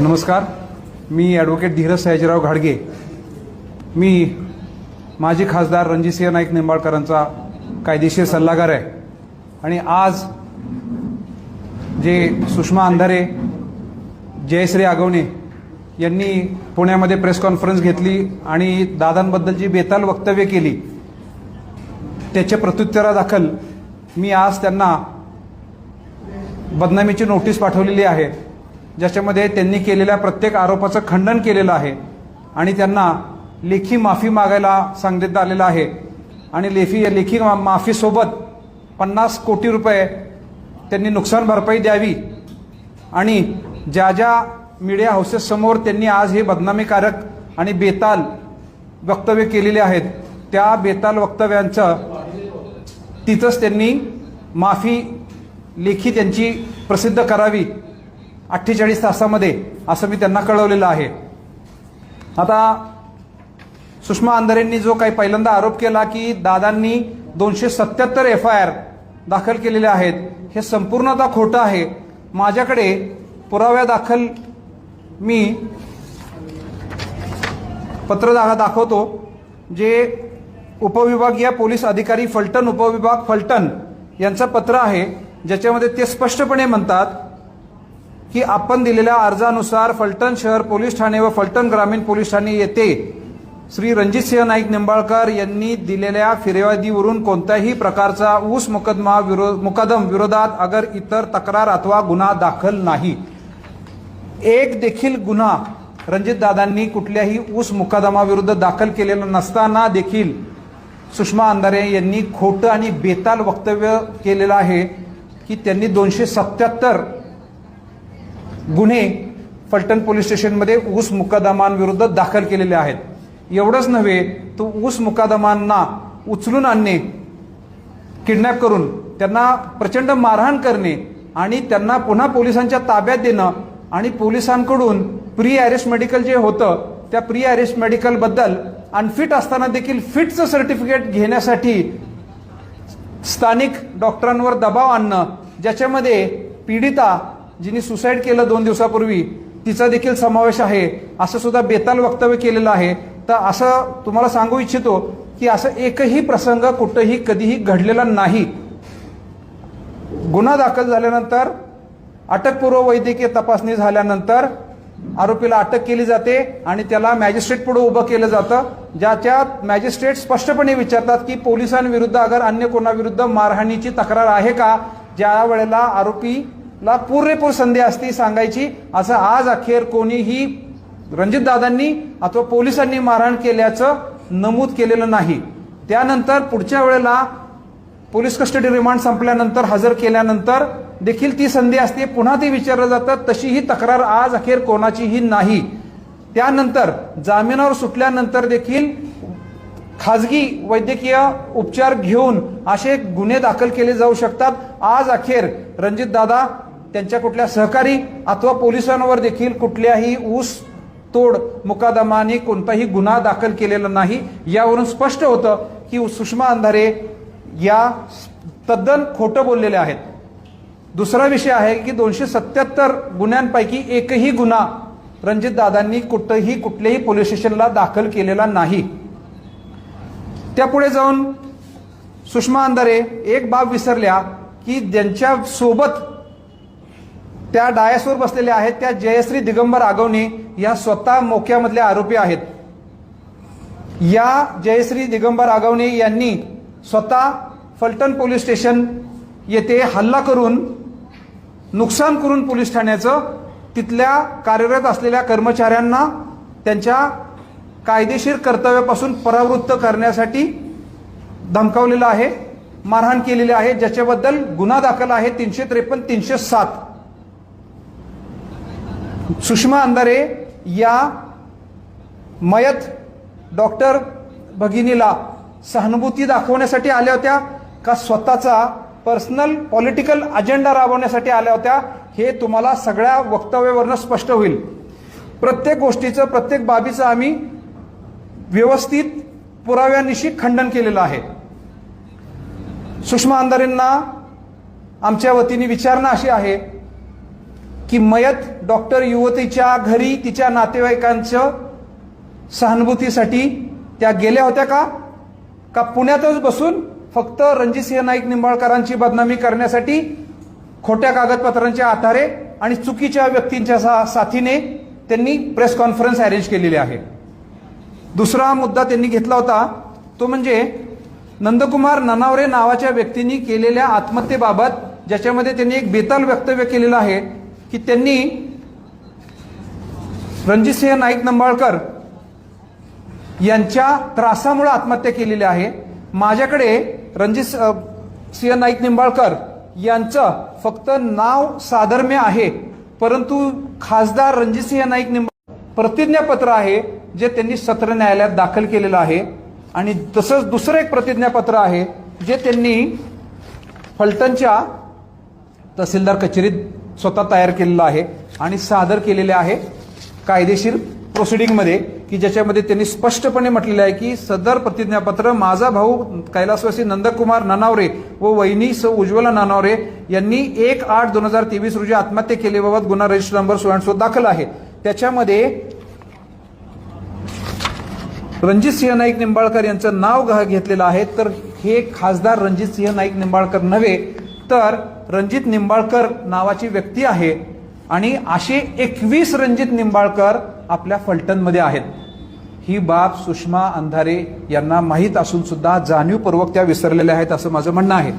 नमस्कार. मी ॲडव्होकेट धीरज सयाजीराव घाडगे. मी माजी खासदार रणजितसिंह नाईक निंबाळकरांचा कायदेशीर सल्लागार आहे. आणि आज जे सुषमा अंधारे जयश्री आगवणे यांनी पुण्यामध्ये प्रेस कॉन्फरन्स घेतली आणि दादांबद्दल जी बेताल वक्तव्य केली त्याच्या प्रत्युत्तरादाखल मी आज त्यांना बदनामीची नोटीस पाठवलेली आहे. ज्याच्यामध्ये त्यांनी केलेल्या प्रत्येक आरोपाचं खंडन केलेलं आहे आणि त्यांना लेखी माफी मागायला सांगण्यात आलेलं आहे. आणि लेखी लेखी मा- माफीसोबत पन्नास कोटी रुपये त्यांनी नुकसान भरपाई द्यावी. आणि ज्या ज्या मीडिया हाऊसेससमोर त्यांनी आज हे बदनामीकारक आणि बेताल वक्तव्य केलेले आहेत त्या बेताल वक्तव्यांचं तिथंच त्यांनी माफी लेखी त्यांची प्रसिद्ध करावी. अठ्ठेचाळीस तासामध्ये असं मी त्यांना कळवलेलं आहे. आता सुषमा अंधारेंनी जो काही पहिल्यांदा आरोप केला की दादांनी दोनशे सत्याहत्तर एफ आय आर दाखल केलेले आहेत हे संपूर्णतः खोटं आहे. माझ्याकडे पुराव्या दाखल मी पत्र दाखवतो जे उपविभागीय पोलीस अधिकारी फलटण उपविभाग फलटण यांचं पत्र आहे ज्याच्यामध्ये ते स्पष्टपणे म्हणतात की आपण दिलेल्या अर्जानुसार फलटण शहर पोलीस ठाणे व फलटण ग्रामीण पोलीस ठाणे येथे श्री रणजितसिंह नाईक निंबाळकर यांनी दिलेल्या फिर्यादीवरून कोणत्याही प्रकारचा ऊस मुकदमा विरोध मुकदम विरोधात अगर इतर तक्रार अथवा गुन्हा दाखल नाही. एक देखील गुन्हा रणजितदादांनी कुठल्याही ऊस मुकदमाविरुद्ध दाखल केलेला नसताना देखील सुषमा अंधारे यांनी खोटं आणि बेताल वक्तव्य केलेलं आहे की त्यांनी दोनशे सत्याहत्तर गुन्हे फलटण पोलीस स्टेशनमध्ये ऊस मुकादमांविरुद्ध दाखल केलेले आहेत. एवढंच नव्हे तो ऊस मुकादमांना उचलून आणणे किडनॅप करून त्यांना प्रचंड मारहाण करणे आणि त्यांना पुन्हा पोलिसांच्या ताब्यात देणं आणि पोलिसांकडून प्री अरेस्ट मेडिकल जे होतं त्या प्री अरेस्ट मेडिकलबद्दल अनफिट असताना देखील फिटचं सर्टिफिकेट घेण्यासाठी स्थानिक डॉक्टरांवर दबाव आणणं ज्याच्यामध्ये पीडिता जिने सुसाईड केलं दोन दिवसापूर्वी तिचा देखील समावेश आहे. असं सुद्धा बेताल वक्तव्य केलेलं आहे. तर असं तुम्हाला सांगू इच्छितो की असं एकही प्रसंग कुठंही कधीही घडलेला नाही. गुन्हा दाखल झाल्यानंतर अटकपूर्व वैद्यकीय तपासणी झाल्यानंतर आरोपीला अटक केली जाते आणि त्याला मॅजिस्ट्रेट पुढे उभं केलं जातं ज्याच्यात मॅजिस्ट्रेट स्पष्टपणे विचारतात की पोलिसांविरुद्ध अगर अन्य कोणाविरुद्ध मारहाणीची तक्रार आहे का? ज्या वेळेला आरोपी ला पुरेपूर संधी असती सांगायची. असं आज अखेर कोणीही रणजितदादांनी अथवा पोलिसांनी मारहाण केल्याचं नमूद केलेलं नाही. त्यानंतर पुढच्या वेळेला पोलीस कस्टडी रिमांड संपल्यानंतर हजर केल्यानंतर देखील ती संधी असते. पुन्हा ती विचारलं जातं तशीही तक्रार आज अखेर कोणाचीही नाही. त्यानंतर जामिनावर सुटल्यानंतर देखील खाजगी वैद्यकीय उपचार घेऊन असे गुन्हे दाखल केले जाऊ शकतात. आज अखेर रणजितदादा त्यांच्या कुठल्या सहकारी अथवा पोलिसांवर देखील कुठल्याही ऊस तोड मुकादमाने कोणताही गुन्हा दाखल केलेला नाही. यावरून स्पष्ट होतं की सुषमा अंधारे या तद्दन खोटं बोललेले आहेत. दुसरा विषय आहे की दोनशे सत्याहत्तर गुन्ह्यांपैकी एकही गुन्हा रणजित दादांनी कुठंही कुठल्याही पोलीस स्टेशनला दाखल केलेला नाही. त्यापुढे जाऊन सुषमा अंधारे एक बाब विसरल्या की ज्यांच्या सोबत त्या डायसवर बसलेल्या आहेत त्या जयश्री दिगंबर आगवणे या स्वतः मोक्यामधल्या आरोपी आहेत. या जयश्री दिगंबर आगवणे यांनी स्वतः फलटण पोलीस स्टेशन येथे हल्ला करून नुकसान करून पोलीस ठाण्याचं तिथल्या कार्यरत असलेल्या कर्मचाऱ्यांना त्यांच्या कायदेशीर कर्तव्यापासून परावृत्त करण्यासाठी धमकावलेलं आहे मारहाण केलेली आहे. ज्याच्याबद्दल गुन्हा दाखल आहे तीनशे त्रेपन्न तीनशे सात. सुषमा अंधारे या मयत डॉक्टर भगिनीला सहानुभूती दाखवण्यासाठी आल्या होत्या का स्वतःचा पर्सनल पॉलिटिकल अजेंडा राबवण्यासाठी आल्या होत्या हे तुम्हाला सगळ्या वक्तव्यावरनं स्पष्ट होईल. प्रत्येक गोष्टीचं प्रत्येक बाबीचं आम्ही व्यवस्थित पुराव्यानिशी खंडन केलेलं आहे. सुषमा अंधारेंना आमच्या वतीने विचारणा अशी आहे की मयत डॉक्टर युवतीच्या घरी तिच्या नातेवाईकांचं सहानुभूतीसाठी त्या गेल्या होत्या का? का पुण्यातच बसून फक्त रणजितसिंह नाईक निंबाळकरांची बदनामी करण्यासाठी खोट्या कागदपत्रांच्या आधारे आणि चुकीच्या व्यक्तींच्या सा- साथीने त्यांनी प्रेस कॉन्फरन्स अरेंज केलेली आहे. दुसरा मुद्दा त्यांनी घेतला होता तो म्हणजे नंदकुमार ननावरे नावाच्या व्यक्तींनी केलेल्या आत्महत्येबाबत ज्याच्यामध्ये त्यांनी एक बेताल वक्तव्य केलेलं आहे की त्यांनी रणजितसिंह नाईक निंबाळकर यांच्या त्रासामुळे आत्महत्या केलेली आहे. माझ्याकडे रणजित सिंह नाईक निंबाळकर यांचं फक्त नाव साधर्म्य आहे परंतु खासदार रणजितसिंह नाईक निंबाळ प्रतिज्ञापत्र आहे जे त्यांनी सत्र न्यायालयात दाखल केलेलं आहे. आणि तसंच दुसरं एक प्रतिज्ञापत्र आहे जे त्यांनी फलटणच्या तहसीलदार कचेरीत स्वतः तयार केलेलं आहे आणि सादर केलेले आहे. कायदेशीर प्रोसिडिंगमध्ये की ज्याच्यामध्ये त्यांनी स्पष्टपणे म्हटलेलं आहे की सदर प्रतिज्ञापत्र माझा भाऊ कैलासवासी नंदकुमार ननावरे व वहिनी स उज्ज्वला ननावरे यांनी एक आठ दोन हजार तेवीस रोजी आत्महत्या केल्याबाबत गुन्हा रजिस्टर नंबर सोळा दाखल आहे. त्याच्यामध्ये रणजित सिंह नाईक निंबाळकर यांचं नाव घ- घेतलेलं आहे. तर हे खासदार रणजित सिंह नाईक निंबाळकर नव्हे तर रणजित निंबाळकर नावाची व्यक्ती आहे. आणि असे एकवीस रणजित निंबाळकर आपल्या फलटणमध्ये आहेत. ही बाब सुषमा अंधारे यांना माहीत असून सुद्धा जाणीवपूर्वक त्या विसरलेल्या आहेत असं माझं म्हणणं आहे.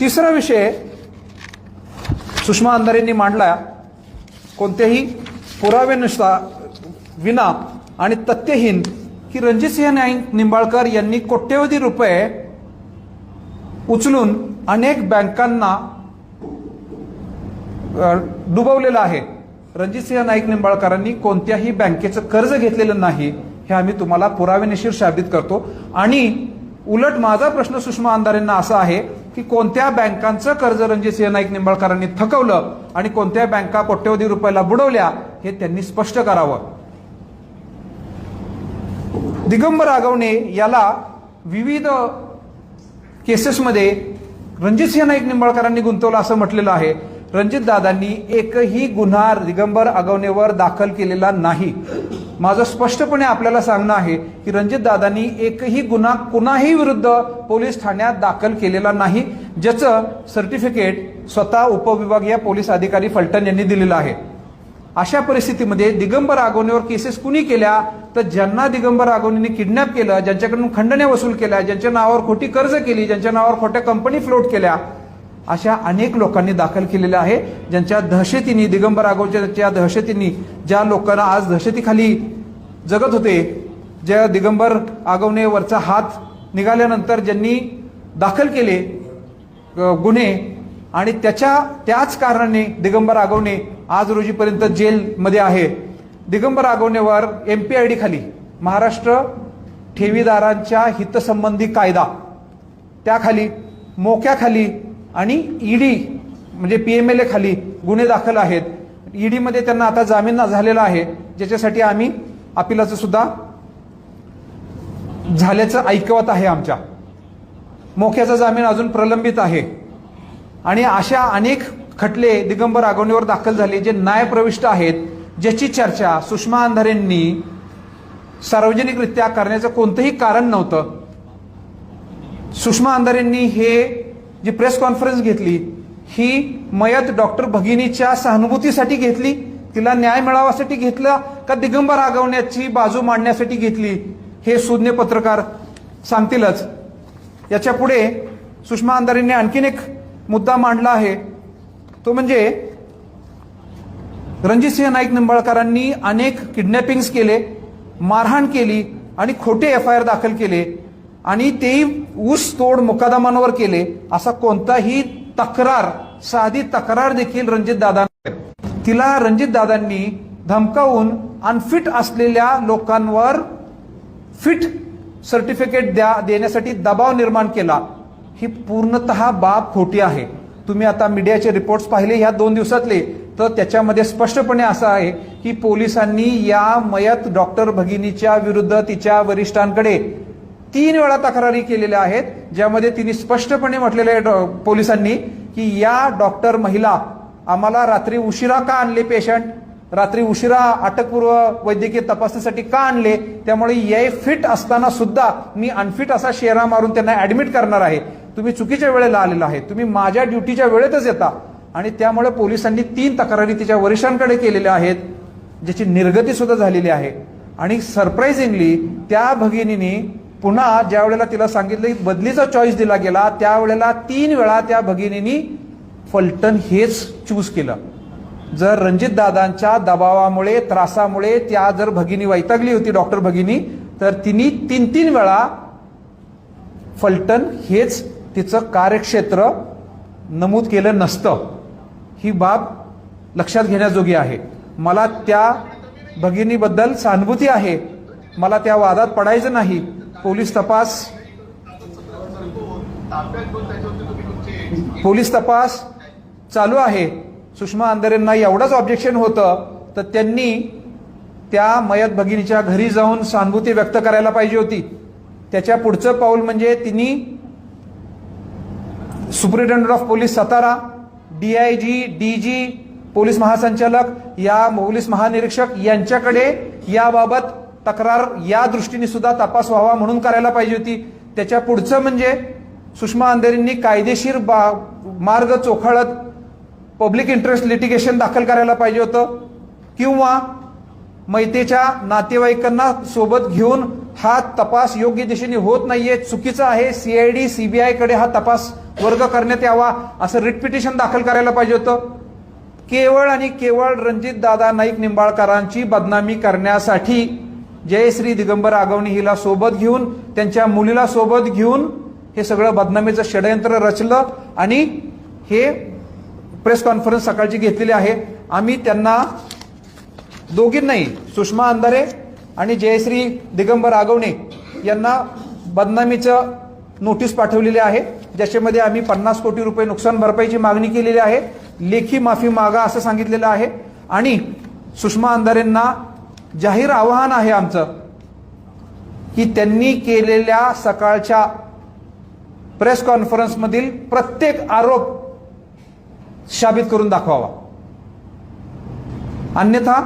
तिसरा विषय सुषमा अंधारेंनी मांडला कोणत्याही पुराव्यानुसार विना आणि तथ्यहीन की रणजितसिंह नाईक निंबाळकर यांनी कोट्यवधी रुपये उचलून अनेक बँकांना डुबवलेलं आहे. रणजितसिंह नाईक निंबाळकरांनी कोणत्याही बँकेचं कर्ज घेतलेलं नाही हे आम्ही तुम्हाला पुरावेनिशीर शाबित करतो. आणि उलट माझा प्रश्न सुषमा अंधारेंना असा आहे की कोणत्या बँकांचं कर्ज रणजितसिंह नाईक निंबाळकरांनी थकवलं आणि कोणत्या बँका कोट्यवधी रुपयाला बुडवल्या हे त्यांनी स्पष्ट करावं. दिगंबर आगवणे याला विविध केसेसमध्ये रणजितसिंह नाईक निंबाळकरांनी गुंतवलं असं म्हटलेलं आहे. रणजित दादांनी एकही गुन्हा दिगंबर आगवणेवर दाखल केलेला नाही. माझं स्पष्टपणे आपल्याला सांगणं आहे की रणजित दादांनी एकही गुन्हा कुणाही विरुद्ध पोलीस ठाण्यात दाखल केलेला नाही ज्याचं सर्टिफिकेट स्वतः उपविभागीय पोलीस अधिकारी फलटण यांनी दिलेलं आहे. अशा परिस्थितीमध्ये दिगंबर आगवणीवर केसेस कुणी केल्या? तर ज्यांना दिगंबर आगवणीने किडनॅप केलं ज्यांच्याकडून खंडण्या वसूल केल्या ज्यांच्या नावावर खोटी कर्ज केली ज्यांच्या नावावर खोट्या कंपनी फ्लोट केल्या अशा अनेक लोकांनी दाखल केलेल्या आहे ज्यांच्या दहशतीने दिगंबर आगोच्या दहशतींनी ज्या लोकांना आज दहशतीखाली जगत होते ज्या दिगंबर आगवणेवरचा हात निघाल्यानंतर ज्यांनी दाखल केले गुन्हे आणि त्याच्या त्याच कारणाने दिगंबर आगवणे आज रोजीपर्यंत जेलमध्ये आहे. दिगंबर आगवणेवर एम पी आय डी खाली महाराष्ट्र ठेवीदारांच्या हितसंबंधी कायदा त्याखाली मोक्याखाली आणि ईडी म्हणजे पी एम एल ए खाली गुन्हे दाखल आहेत. ईडीमध्ये त्यांना आता जामीन झालेला आहे. ज्याच्यासाठी आम्ही अपिलाचं सुद्धा झाल्याचं ऐकवत आहे आमच्या. मोक्याचा जामीन अजून प्रलंबित आहे. आणि अशा अनेक खटले दिगंबर आगवणीवर दाखल झाले जे न्यायप्रविष्ट आहेत ज्याची चर्चा सुषमा अंधारेंनी सार्वजनिकरित्या करण्याचं कोणतंही कारण नव्हतं. सुषमा अंधारेंनी हे जी प्रेस कॉन्फरन्स घेतली ही मयत डॉक्टर भगिनीच्या सहानुभूतीसाठी घेतली तिला न्याय मिळावासाठी घेतलं का दिगंबर आगवण्याची बाजू मांडण्यासाठी घेतली हे सुज्ञ पत्रकार सांगतीलच. याच्यापुढे सुषमा अंधारेंनी आणखीन एक मुद्दा मांडला आहे. तो म्हणजे रणजितसिंह नाईक निंबाळकरांनी अनेक किडनॅपिंग्स केले मारहाण केली आणि खोटे एफ आय आर दाखल केले. आणि तेही ऊस तोड मुकादमांवर केले असा कोणताही तक्रार साधी तक्रार देखील रणजित दादा तिला रणजित दादांनी धमकावून अनफिट असलेल्या लोकांवर फिट सर्टिफिकेट द्या देण्यासाठी दबाव निर्माण केला. ही पूर्णतः बाब खोटी आहे. तुम्ही आता मीडियाचे रिपोर्ट्स पाहिले ह्या दोन दिवसातले. तर त्याच्यामध्ये स्पष्टपणे असं आहे की पोलिसांनी या मयत डॉक्टर भगिनीच्या विरुद्ध तिच्या वरिष्ठांकडे तीन वेळा तक्रारी केलेल्या आहेत ज्यामध्ये तिने स्पष्टपणे म्हटलेलं आहे डॉ- पोलिसांनी की या डॉक्टर महिला आम्हाला रात्री उशिरा का आणले पेशंट? रात्री उशिरा अटकपूर्व वैद्यकीय तपासणीसाठी का आणले? त्यामुळे ये फिट असताना सुद्धा मी अनफिट असा शेरा मारून त्यांना ऍडमिट करणार आहे. तुम्ही चुकीच्या वेळेला आलेला आहे. तुम्ही माझ्या ड्युटीच्या वेळेतच येता. आणि त्यामुळे पोलिसांनी तीन तक्रारी तिच्या वरिष्ठांकडे केलेल्या आहेत ज्याची निर्गती सुद्धा झालेली आहे. आणि सरप्राईझिंगली त्या भगिनीने पुन्हा ज्या वेळेला तिला सांगितलं की बदलीचा चॉईस दिला गेला त्यावेळेला तीन वेळा त्या भगिनीनी फलटण हेच चूज केलं. जर रणजित दादांच्या दबावामुळे त्रासामुळे त्या जर भगिनी वैतागली होती डॉक्टर भगिनी तर तिने तीन तीन वेळा फलटण हेच तिचं कार्यक्षेत्र नमूद केलं नसतं. ही बाब लक्षात घेण्याजोगी आहे. मला त्या भगिनीबद्दल सहानुभूती आहे. मला त्या वादात पडायचं नाही. पोलीस तपास. पोलीस तपास चालू आहे. सुषमा अंधारेंना एवढंच ऑब्जेक्शन होतं तर त्यांनी त्या मयत भगिनीच्या घरी जाऊन सहानुभूती व्यक्त करायला पाहिजे होती. त्याच्या पुढचं पाऊल म्हणजे तिने superintendent of police Satara DIG DG police महासंचालक या पोलीस महानिरीक्षक यांच्याकडे याबाबत तक्रार या दृष्टीने सुद्धा तपास व्हावा म्हणून करायला पाहिजे होती. त्याच्या पुढचं म्हणजे सुषमा अंधेरींनी कायदेशीर बा मार्ग चोखाळत पब्लिक इंटरेस्ट लिटिगेशन दाखल करायला पाहिजे होतं. किंवा मैतेच्या नातेवाईकांना सोबत घेऊन हा तपास योग्य दिशेने होत नाहीये चुकीचा आहे सीआयडी सीबीआयकडे हा तपास वर्ग करण्यात यावा असं रिट पिटिशन दाखल करायला पाहिजे होतं. केवळ आणि केवळ रणजित दादा नाईक निंबाळकरांची बदनामी करण्यासाठी जयश्री दिगंबर आगवणी हिला सोबत घेऊन त्यांच्या मुलीला सोबत घेऊन हे सगळं बदनामीचं षडयंत्र रचलं आणि हे प्रेस कॉन्फरन्स सकाळची घेतलेली आहे. आम्ही त्यांना दोघींनाही सुषमा अंधारे आणि जयश्री दिगंबर आगवणे यांना बदनामीचं नोटीस पाठवलेली आहे. ज्याच्यामध्ये आम्ही पन्नास कोटी रुपये नुकसान भरपाईची मागणी केलेली आहे. लेखी माफी मागा असं सांगितलेलं आहे. आणि सुषमा अंधारेंना जाहीर आवाहन आहे आमचं की त्यांनी केलेल्या सकाळच्या प्रेस कॉन्फरन्समधील प्रत्येक आरोप शाबित करून दाखवावा. अन्यथा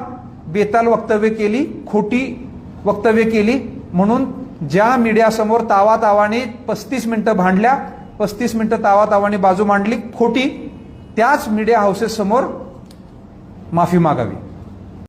बेताल वक्तव्य केली खोटी वक्तव्य केली म्हणून ज्या मीडियासमोर तावातावाने पस्तीस मिनिटं भांडल्या पस्तीस मिनिटं तावातावाने बाजू मांडली खोटी त्याच मीडिया हाऊसेस समोर माफी मागावी.